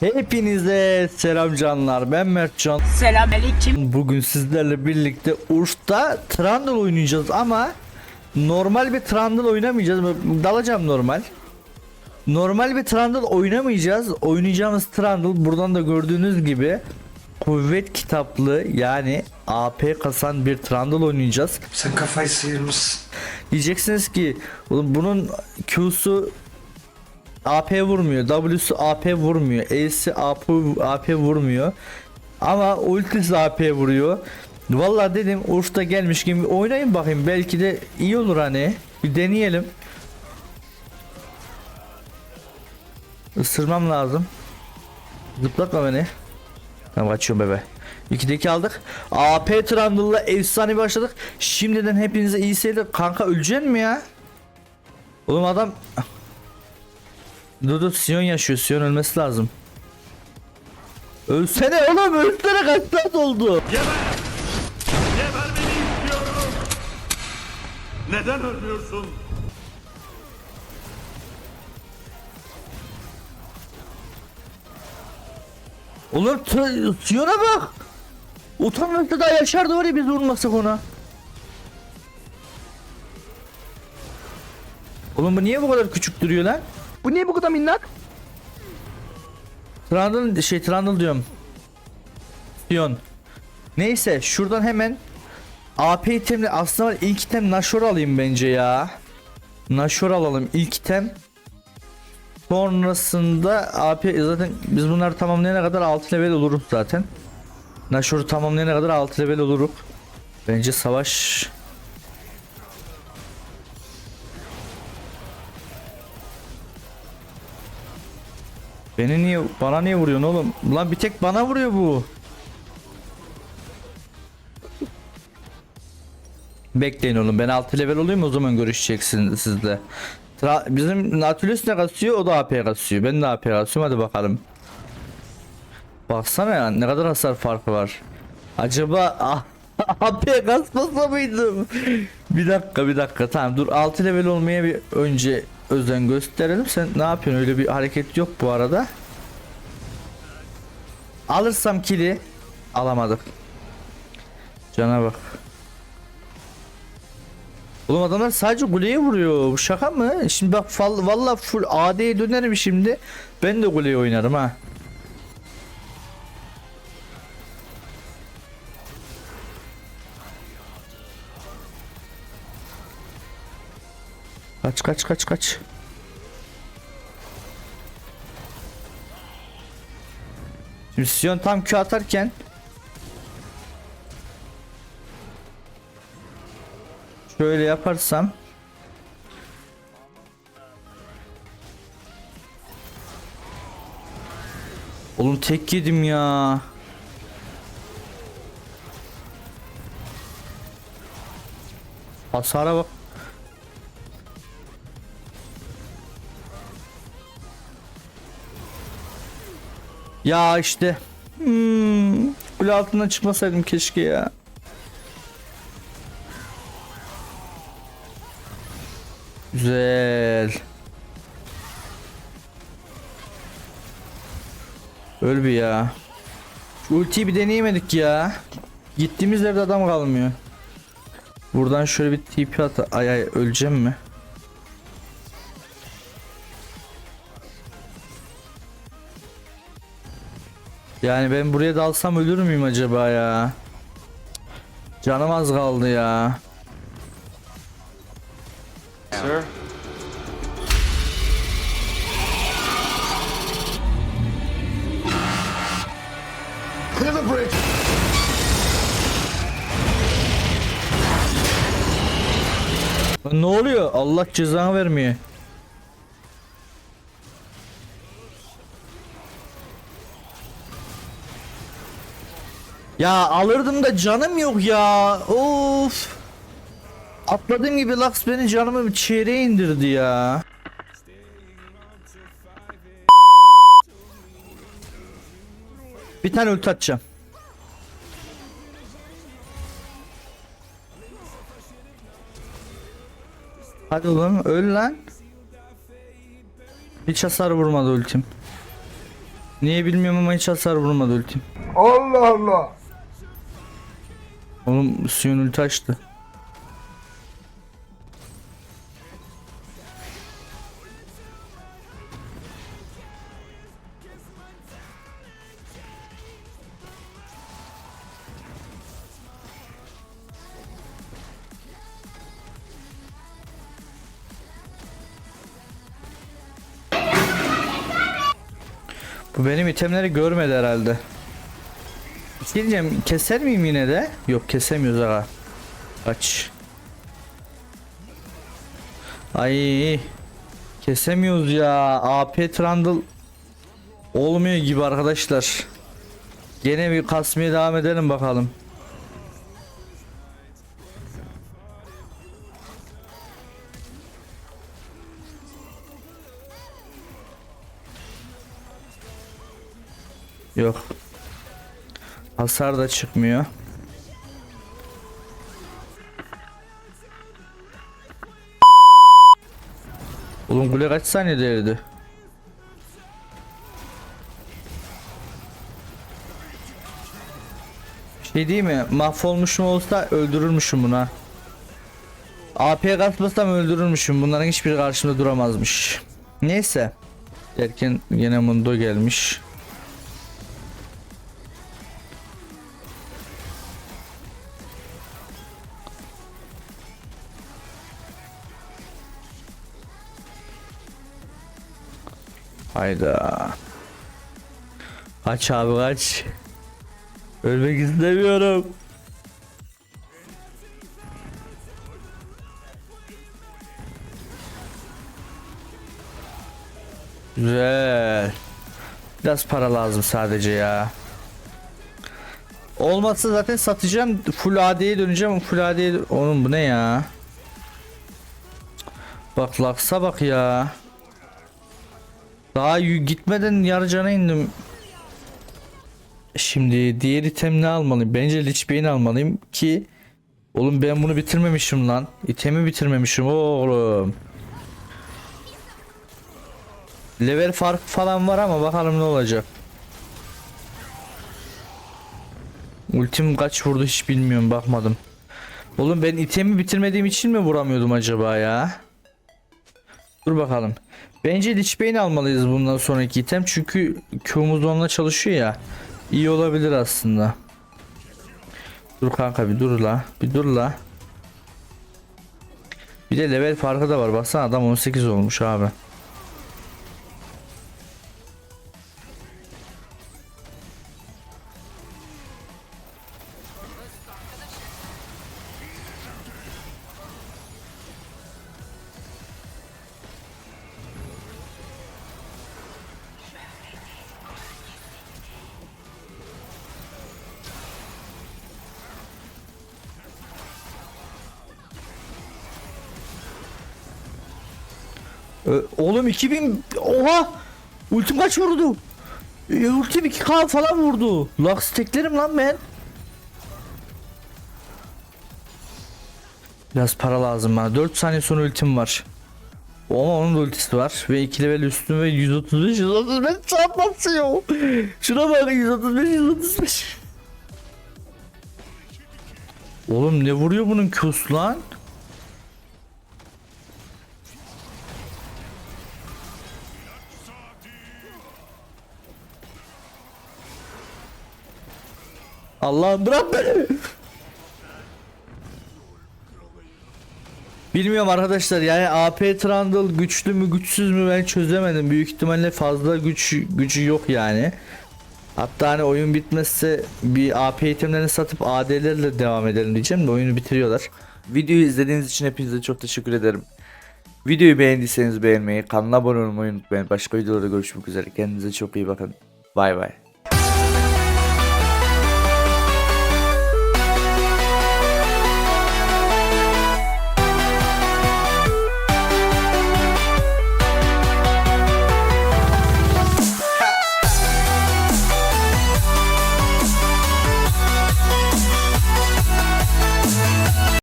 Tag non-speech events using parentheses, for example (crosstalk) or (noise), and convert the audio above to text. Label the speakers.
Speaker 1: Hepinize selam canlar. Ben Mertcan.
Speaker 2: Selamünaleyküm.
Speaker 1: Bugün sizlerle birlikte Urf'ta Trundle oynayacağız ama normal bir Trundle oynamayacağız. Dalacağım normal. Normal bir Trundle oynamayacağız. Oynayacağımız Trundle buradan da gördüğünüz gibi kuvvet kitaplı yani AP kasan bir Trundle oynayacağız.
Speaker 3: Sen kafayı sıyırmışsın.
Speaker 1: Diyeceksiniz ki oğlum bunun Q'su AP vurmuyor. W'su AP vurmuyor. E'si AP, AP vurmuyor. Ama ultisi AP vuruyor. Vallahi dedim Urf'ta gelmiş gibi oynayın bakayım belki de iyi olur hani. Bir deneyelim. Isırmam lazım. Zıplatma beni. Tamam açıyorum bebe. 2'deki aldık. AP Trundle'la efsane başladık. Şimdiden hepinize iyi seyirler. Kanka öleceksin mi ya? Oğlum adam Dur dur Sion yaşıyor. Sion ölmesi lazım. Ölsene oğlum ölsene kaç saat oldu.
Speaker 4: Geber! Geber beni istiyorum! Neden ölmüyorsun?
Speaker 1: Oğlum Sion'a bak. Utanmakta daha yaşardı var ya biz vurmasak ona. Oğlum bu niye bu kadar küçük duruyor lan?
Speaker 2: Bu niye bu kadar minnak?
Speaker 1: Trundle şey Trundle diyorum. Sion. Neyse şuradan hemen AP itemli aslında ilk item Nashor alayım bence ya. Nashor alalım ilk item. Sonrasında AP zaten biz bunları tamamlayana kadar 6 level oluruz zaten. Nashor'u tamamlayana kadar 6 level oluruz. Bence savaş Beni niye bana niye vuruyorsun oğlum? Lan bir tek bana vuruyor bu. Bekleyin oğlum ben 6 level olayım o zaman görüşeceksin sizle. Tra- bizim Nautilus ne kasıyor o da AP kasıyor. Ben de AP kasıyorum hadi bakalım. Baksana ya ne kadar hasar farkı var. Acaba AP (laughs) kasmasa mıydım? bir dakika bir dakika tamam dur 6 level olmaya bir önce özen gösterelim. Sen ne yapıyorsun öyle bir hareket yok bu arada. Alırsam kili alamadık. Cana bak. Oğlum adamlar sadece kuleye vuruyor. Bu şaka mı? Şimdi bak valla full AD'ye dönerim şimdi. Ben de kuleye oynarım ha. Kaç kaç kaç kaç. Şimdi tam Q atarken Şöyle yaparsam Oğlum tek yedim ya. Hasara bak. Ya işte. Hmm. Kule altından çıkmasaydım keşke ya. Güzel. Öl bir ya. Şu ultiyi bir deneyemedik ya. Gittiğimiz yerde adam kalmıyor. Buradan şöyle bir TP at. Ay ay öleceğim mi? Yani ben buraya dalsam ölür müyüm acaba ya? Canım az kaldı ya.
Speaker 3: Sir?
Speaker 4: Clear the bridge!
Speaker 1: Ne oluyor? Allah cezanı vermiyor. Ya alırdım da canım yok ya. Of. Atladığım gibi Lux beni canımı bir indirdi ya. Bir tane ulti atacağım. Hadi oğlum öl lan. Hiç hasar vurmadı ultim. Niye bilmiyorum ama hiç hasar vurmadı ultim.
Speaker 4: Allah Allah.
Speaker 1: Oğlum Sion ulti açtı. Bu benim itemleri görmedi herhalde. Şey keser miyim yine de? Yok kesemiyoruz aga. Aç. Ay. Kesemiyoruz ya. AP Trundle olmuyor gibi arkadaşlar. Gene bir kasmaya devam edelim bakalım. Yok. Hasar da çıkmıyor. Oğlum kule kaç saniyede eridi? Şey değil mi? Mahvolmuşum olsa öldürürmüşüm buna. AP'ye kasmasam öldürürmüşüm. Bunların hiçbiri karşımda duramazmış. Neyse. Derken yine Mundo gelmiş. Hayda. Kaç abi kaç. Ölmek istemiyorum. Güzel. Biraz para lazım sadece ya. Olmazsa zaten satacağım. Full AD'ye döneceğim. Full AD'ye... Oğlum bu ne ya? Bak laksa bak ya. Daha gitmeden yarı cana indim. Şimdi diğer item ne almalıyım? Bence Lich Bane almalıyım ki Oğlum ben bunu bitirmemişim lan. İtemi bitirmemişim oğlum. Level fark falan var ama bakalım ne olacak. Ultim kaç vurdu hiç bilmiyorum bakmadım. Oğlum ben itemi bitirmediğim için mi vuramıyordum acaba ya? Dur bakalım. Bence Lich Bane almalıyız bundan sonraki item çünkü Q'muz onunla çalışıyor ya. İyi olabilir aslında. Dur kanka bir dur la. Bir dur la. Bir de level farkı da var. Baksana adam 18 olmuş abi. Oğlum 2000 oha ultim kaç vurdu? E, Ultim 2k falan vurdu. Lux teklerim lan ben. Biraz para lazım bana. 4 saniye sonra ultim var. Ama onun da ultisi var ve 2 level üstüm ve 135 135 saat basıyor. Şuna bak 135 135. Oğlum ne vuruyor bunun Q'su lan? Allah'ım bırak beni. Bilmiyorum arkadaşlar yani AP Trundle güçlü mü güçsüz mü ben çözemedim. Büyük ihtimalle fazla güç gücü yok yani. Hatta hani oyun bitmezse bir AP itemlerini satıp AD'lerle devam edelim diyeceğim de oyunu bitiriyorlar. Videoyu izlediğiniz için hepinize çok teşekkür ederim. Videoyu beğendiyseniz beğenmeyi, kanala abone olmayı unutmayın. Başka videolarda görüşmek üzere. Kendinize çok iyi bakın. Bay bay.